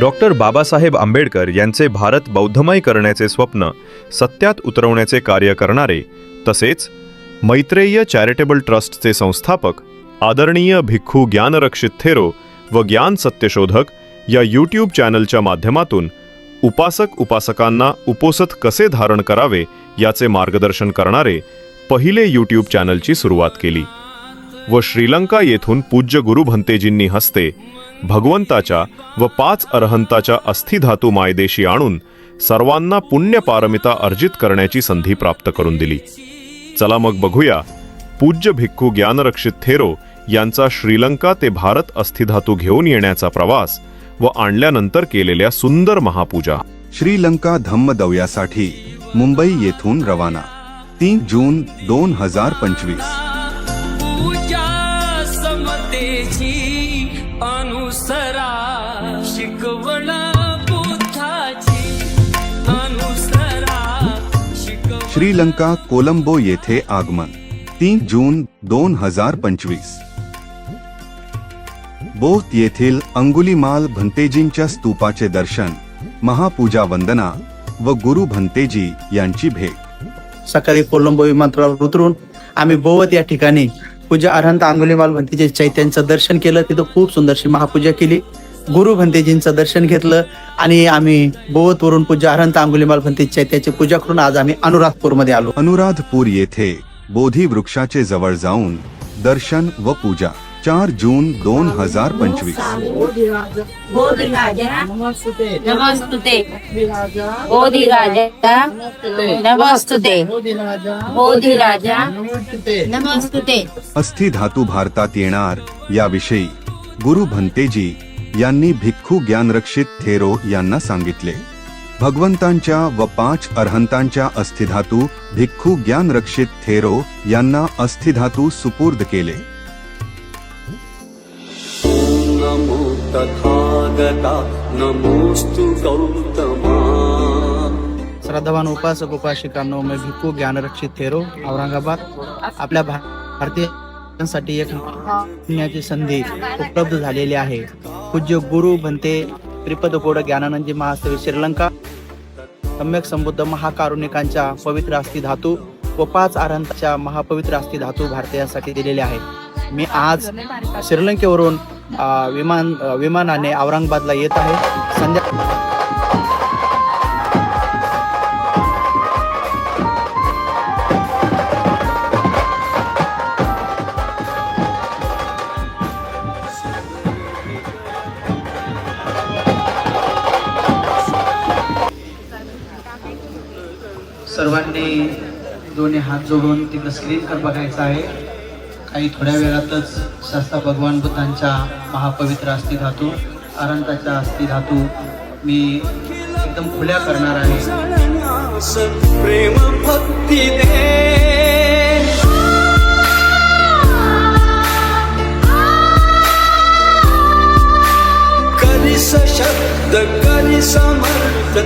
Doctor Babasaheb Ambedkar यांचे भारत बौद्धमय करण्याचे स्वप्न सत्यात उतरवण्याचे कार्य करणारे तसेच मैत्रेय चॅरिटेबल ट्रस्टचे संस्थापक आदरणीय भिक्खू ज्ञानरक्षित थेरो व ज्ञान सत्यशोधक या यूट्यूब चॅनलच्या माध्यमातून उपासक उपासकांना उपोसत कसे धारण करावे याचे मार्गदर्शन करणारे पहिले यूट्यूब चॅनलची सुरुवात केली व श्रीलंका येथून पूज्य गुरु भंतेजींनी हस्ते भगवंताच्या व पाच अरहंताच्या अस्थिधातू मायदेशी आणून सर्वांना पुण्यपारमिता अर्जित करण्याची संधी प्राप्त करून दिली. चला मग बघूया पूज्य भिक्खू ज्ञानरक्षित थेरो यांचा श्रीलंका ते भारत अस्थिधातू घेऊन येण्याचा प्रवास व आणल्यानंतर केलेल्या सुंदर महापूजा. श्रीलंका धम्म दौऱ्यासाठी मुंबई येथून रवाना तीन जून दोन हजार पंचवीस. शिकवण श्रीलंका कोलंबो येथे आगमन तीन जून दोन हजार पंचवीस. बोथ येथील अंगुलीमाल भंतेजींच्या स्तूपाचे दर्शन महापूजा वंदना व गुरु भंतेजी यांची भेट. सकाळी कोलंबो विमानतळावर उतरून आम्ही बोवत या ठिकाणी पूजा अरहंत अंगुलीमाल भंतेजी चैत्यांचं दर्शन केलं. तिथं खूप सुंदरशी महापूजा केली. गुरु भंतेजींचं दर्शन घेतलं आणि आम्ही बोवतवरून पूजा अरहंत अंगुलीमाल भंतेजी चैत्याची पूजा करून आज आम्ही अनुराधपूरमध्ये आलो. अनुराधपूर येथे बोधी वृक्षाचे जवळ जाऊन दर्शन व पूजा. चार जून दोन हजार पंचवीस. बोधिराजा नमस्तुते। बोधिराजा नमस्तुते। बोधिराजा नमस्तुते। अस्थि धातू भारतात येणार याविषयी गुरु भंतेजी यांनी भिक्खू ज्ञानरक्षित थेरो यांना सांगितले. भगवंतांच्या व पाच अरहंतांच्या अस्थिधातू भिक्खू ज्ञानरक्षित थेरो यांना अस्थिधातू सुपूर्द केले. तथागता नमोऽस्तु गौतमा। श्रद्धावान उपासक उपासिकांनो मी भिक्खू ज्ञानरक्षित थेरो औरंगाबाद। आपल्या भा- भारतीयांसाठी एक पुण्याची संधी उपलब्ध झालेली आहे. पूज्य गुरु भंते त्रिपद गोड ज्ञानानंदजी महास्तवी श्रीलंका. सम्यक संबुद्ध महाकारुणिकांच्या पवित्र अस्थि धातू व पाच आरंताच्या महापवित्र अस्थि धातू भारतीयांसाठी दिलेले आहे. मी आज श्रीलंकेवरून विमान विमानाने औरंगाबादला येत आहे. संध्या सर्वांनी दोन्ही हात जोडून तिकडं स्क्रीनवर बघायचं आहे. काही थोड्या वेळातच शास्ता भगवान बुद्धांच्या महापवित्र अस्थि धातू अनंताच्या अस्थि धातू मी एकदम खुल्या करणार आहे. प्रेम भक्ती दे करी शब्द करी समर्थ